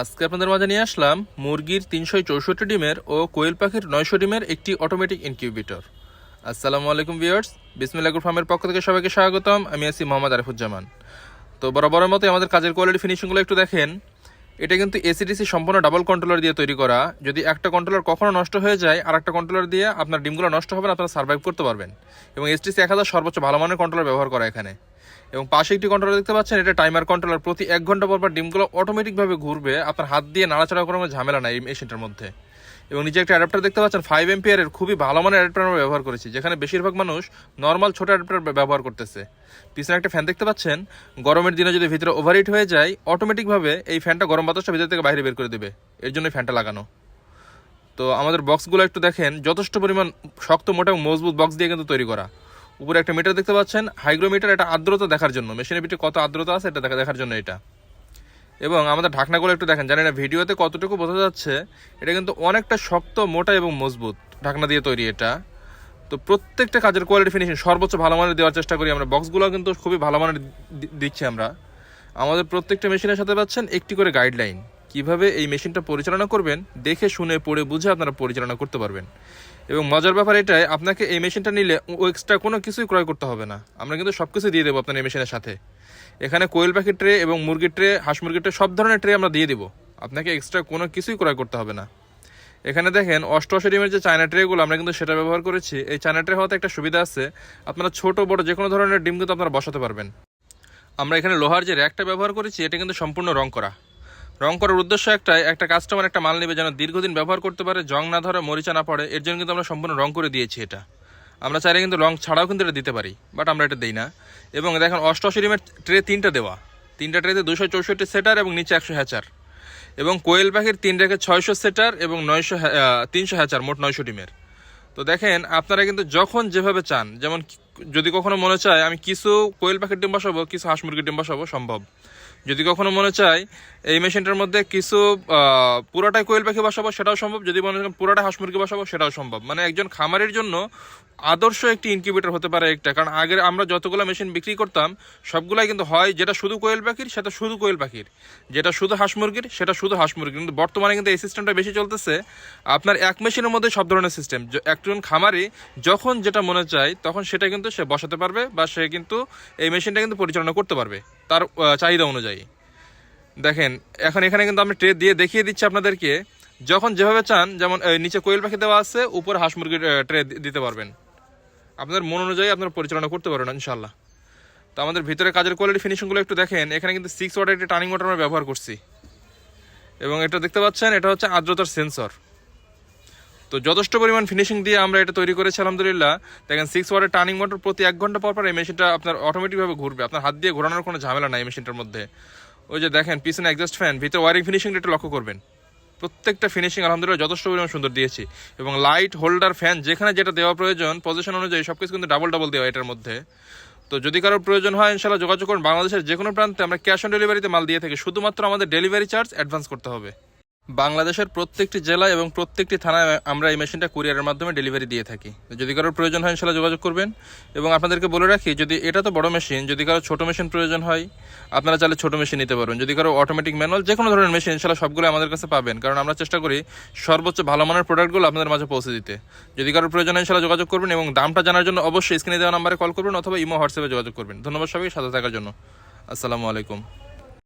আজকে আপনাদের মাঝে নিয়ে আসলাম মুরগির তিনশো চৌষট্টি ডিমের ও কোয়েল পাখির নয়শো ডিমের একটি অটোমেটিক ইনকিউবেটর আসসালামু আলাইকুম ভিউয়ার্স বিসমিল্লাগুর ফার্মের পক্ষ থেকে সবাইকে স্বাগতম। আমি আছি মোহাম্মদ আরিফুজ্জামান। তো বরাবরের মতো আমাদের কাজের কোয়ালিটি ফিনিশিংগুলো একটু দেখেন। এটা কিন্তু এসিডিসি সম্পূর্ণ ডাবল কন্ট্রোলার দিয়ে তৈরি করা। যদি একটা কন্ট্রোলার কখনো নষ্ট হয়ে যায় আর একটা কন্ট্রোলার দিয়ে আপনার ডিমগুলো নষ্ট হবে না, আপনারা সার্ভাইভ করতে পারবেন। এবং এসটিসি এক হাজার সর্বোচ্চ ভালো মানের কন্ট্রোলার ব্যবহার করা এখানে। এবং পাশে একটি কন্ট্রোলার দেখতে পাচ্ছেন, এটা টাইমার কন্ট্রোলার প্রতি এক ঘণ্টা পর পর ডিমগুলো অটোমেটিকভাবে ঘুরবে। আপনার হাত দিয়ে নাড়াচাড়া করার ঝামেলা নাই এই মেশিনটার মধ্যে। এবং নিচে একটা অ্যাডাপ্টার দেখতে পাচ্ছেন ফাইভ এমপিয়ারের খুবই ভালো মানের অ্যাডাপ্টার আমরা ব্যবহার করেছি, যেখানে বেশিরভাগ মানুষ নর্মাল ছোট অ্যাডাপ্টার ব্যবহার করতেছে। পিছনে একটা ফ্যান দেখতে পাচ্ছেন, গরমের দিনে যদি ভিতরে ওভারহিট হয়ে যায় অটোমেটিকভাবে এই ফ্যানটা গরম বাতাসটা ভিতর থেকে বাইরে বের করে দেবে। এর জন্য ফ্যানটা লাগানো। তো আমাদের বক্সগুলো একটু দেখেন, যথেষ্ট পরিমাণ শক্ত, মোটা মজবুত বক্স দিয়ে কিন্তু তৈরি করা। উপরে একটা মিটার দেখতে পাচ্ছেন হাইগ্রোমিটার এটা আর্দ্রতা দেখার জন্য। মেশিনের ভিতরে কত আর্দ্রতা আছে এটা দেখার জন্য এটা। এবং আমাদের ঢাকনাগুলো একটু দেখেন জানি না, ভিডিওতে কতটুকু বোঝা যাচ্ছে, এটা কিন্তু অনেকটা শক্ত, মোটা এবং মজবুত ঢাকনা দিয়ে তৈরি এটা। তো প্রত্যেকটা কাজের কোয়ালিটি ফিনিশিং সর্বোচ্চ ভালো মানের দেওয়ার চেষ্টা করি আমরা। বক্সগুলো কিন্তু খুবই ভালো মানের দিচ্ছি আমরা। আমাদের প্রত্যেকটা মেশিনের সাথে পাচ্ছেন একটি করে গাইডলাইন কীভাবে এই মেশিনটা পরিচালনা করবেন, দেখে, শুনে, পড়ে, বুঝে আপনারা পরিচালনা করতে পারবেন। এবং মজার ব্যাপার এটাই, আপনাকে এই মেশিনটা নিলে ও এক্সট্রা কোনো কিছুই ক্রয় করতে হবে না। আমরা কিন্তু সব কিছু দিয়ে দেবো আপনার এই মেশিনের সাথে। এখানে কোয়েল পাখির ট্রে এবং মুরগির ট্রে হাঁস মুরগির ট্রে সব ধরনের ট্রে আমরা দিয়ে দেবো। আপনাকে এক্সট্রা কোনো কিছুই ক্রয় করতে হবে না। এখানে দেখেন, অষ্টআশি ডিমের যে চায়না ট্রেগুলো আমরা কিন্তু সেটা ব্যবহার করেছি। এই চায়না ট্রে হওয়াতে একটা সুবিধা আছে, আপনারা ছোট, বড় যে কোনো ধরনের ডিম কিন্তু আপনারা বসাতে পারবেন। আমরা এখানে লোহার যে র্যাকটা ব্যবহার করেছি, এটা কিন্তু সম্পূর্ণ রং করা। রং করার উদ্দেশ্য একটাই, একটা কাস্টমার একটা মাল নেবে যেন দীর্ঘদিন ব্যবহার করতে পারে, জং না ধরে, মরিচা না পড়ে, এর জন্য কিন্তু আমরা সম্পূর্ণ রং করে দিয়েছি এটা। আমরা চাইলে কিন্তু রং ছাড়াও কিন্তু এটা দিতে পারি বাট আমরা এটা দিই না। এবং দেখেন, অষ্টআশি ডিমের ট্রে তিনটা দেওয়া। তিনটা ট্রেতে দুশো চৌষট্টি সেটার এবং নিচে একশো হ্যাচার। এবং কোয়েল পাখির তিন রেখে ছয়শো সেটার এবং নয়শো তিনশো হ্যাচার, মোট নয়শো ডিমের তো দেখেন, আপনারা কিন্তু যখন যেভাবে চান, যেমন যদি কখনো মনে চায়, আমি কিছু কোয়েল পাখির ডিম বসাবো, কিছু হাঁস মুরগির ডিম বসাবো, সম্ভব। যদি কখনো মনে চায়, এই মেশিনটার মধ্যে কিছু পুরাটাই কোয়েল পাখি বসাবো, সেটাও সম্ভব। যদি মনে করেন পুরাটা হাঁস মুরগি বসাবো, সেটাও সম্ভব। মানে একজন খামারের জন্য আদর্শ একটি ইনকিউবেটর হতে পারে একটা। কারণ আগে আমরা যতগুলো মেশিন বিক্রি করতাম, সবগুলাই কিন্তু হয় যেটা শুধু কোয়েল পাখির, সেটা শুধু কোয়েল পাখির। যেটা শুধু হাঁস মুরগির, সেটা শুধু হাঁস মুরগির। কিন্তু বর্তমানে কিন্তু এই সিস্টেমটা বেশি চলতেছে। আপনার এক মেশিনের মধ্যে সব ধরনের সিস্টেম একজন খামারি যখন যেটা মনে চায়, তখন সেটা কিন্তু সে বসাতে পারবে বা সে কিন্তু এই মেশিনটা কিন্তু পরিচালনা করতে পারবে। তার চাহিদা অনুযায়ী। দেখেন, এখন এখানে কিন্তু আমি ট্রে দিয়ে দেখিয়ে দিচ্ছি আপনাদেরকে, যখন যেভাবে চান, যেমন নিচে কোয়েল পাখি দেওয়া আছে, উপরে হাঁস মুরগির ট্রে দিতে পারবেন। আপনাদের মন অনুযায়ী আপনারা পরিচালনা করতে পারবেন ইনশাল্লাহ তো আমাদের ভিতরে কাজের কোয়ালিটি ফিনিশিংগুলো একটু দেখেন, এখানে কিন্তু সিক্স ওয়াটার একটি টার্নিং মোটর আমরা ব্যবহার করছি। এবং এটা দেখতে পাচ্ছেন, এটা হচ্ছে আর্দ্রতার সেন্সর তো যথেষ্ট পরিমাণ ফিনিশিং দিয়ে আমরা এটা তৈরি করেছি, আলহামদুলিল্লাহ। দেখেন সিক্স ওয়ার্ডের টার্নিং মোটর প্রতি এক ঘণ্টা পর পর এই মেশিনটা আপনার অটোমেটিকভাবে ঘুরবে। আপনার হাত দিয়ে ঘোরানোর কোনো ঝামেলা নাই এই মেশিনটার মধ্যে। ওই যে দেখেন, পিছনে একজাস্ট ফ্যান ভিতরে ওয়ারিং ফিনিশিংটা একটু লক্ষ্য করবেন। প্রত্যেকটা ফিনিশিং আলহামদুলিল্লাহ যথেষ্ট পরিমাণ সুন্দর দিয়েছি। এবং লাইট হোল্ডার ফ্যান যেখানে যেটা দেওয়া প্রয়োজন পজিশন অনুযায়ী সব কিছু কিন্তু ডাবল ডাবল দেওয়া এটার মধ্যে। তো যদি কারোর প্রয়োজন হয় ইনশাল্লাহ যোগাযোগ করুন। বাংলাদেশের যে কোনো প্রান্তে আমরা ক্যাশ অন ডেলিভারিতে মাল দিয়ে থাকি। শুধুমাত্র আমাদের ডেলিভারি চার্জ অ্যাডভান্স করতে হবে। বাংলাদেশের প্রত্যেকটি জেলায় এবং প্রত্যেকটি থানায় আমরা এই মেশিনটা কুরিয়ারের মাধ্যমে ডেলিভারি দিয়ে থাকি। যদি কারোর প্রয়োজন হয় ইনশাল্লাহ যোগাযোগ করবেন। এবং আপনাদেরকে বলে রাখি, যদি এটা তো বড় মেশিন, যদি কারও ছোট মেশিন প্রয়োজন হয়, আপনারা চাইলে ছোট মেশিন নিতে পারবেন। যদি কারও অটোমেটিক ম্যানুয়াল যে কোনো ধরনের মেশিন ইনশাল্লাহ সবগুলো আমাদের কাছে পাবেন। কারণ আমরা চেষ্টা করি সর্বোচ্চ ভালো মানের প্রোডাক্টগুলো আপনাদের মাঝে পৌঁছে দিতে। যদি কারোর প্রয়োজন হয় ইনশাল্লাহ যোগাযোগ করবেন এবং দামটা জানার জন্য অবশ্যই স্ক্রিনে দেওয়া নাম্বারে কল করবেন অথবা ইমো হোয়াটসঅ্যাপে যোগাযোগ করবেন। ধন্যবাদ সবাই সাথে থাকার জন্য। আসসালামু আলাইকুম।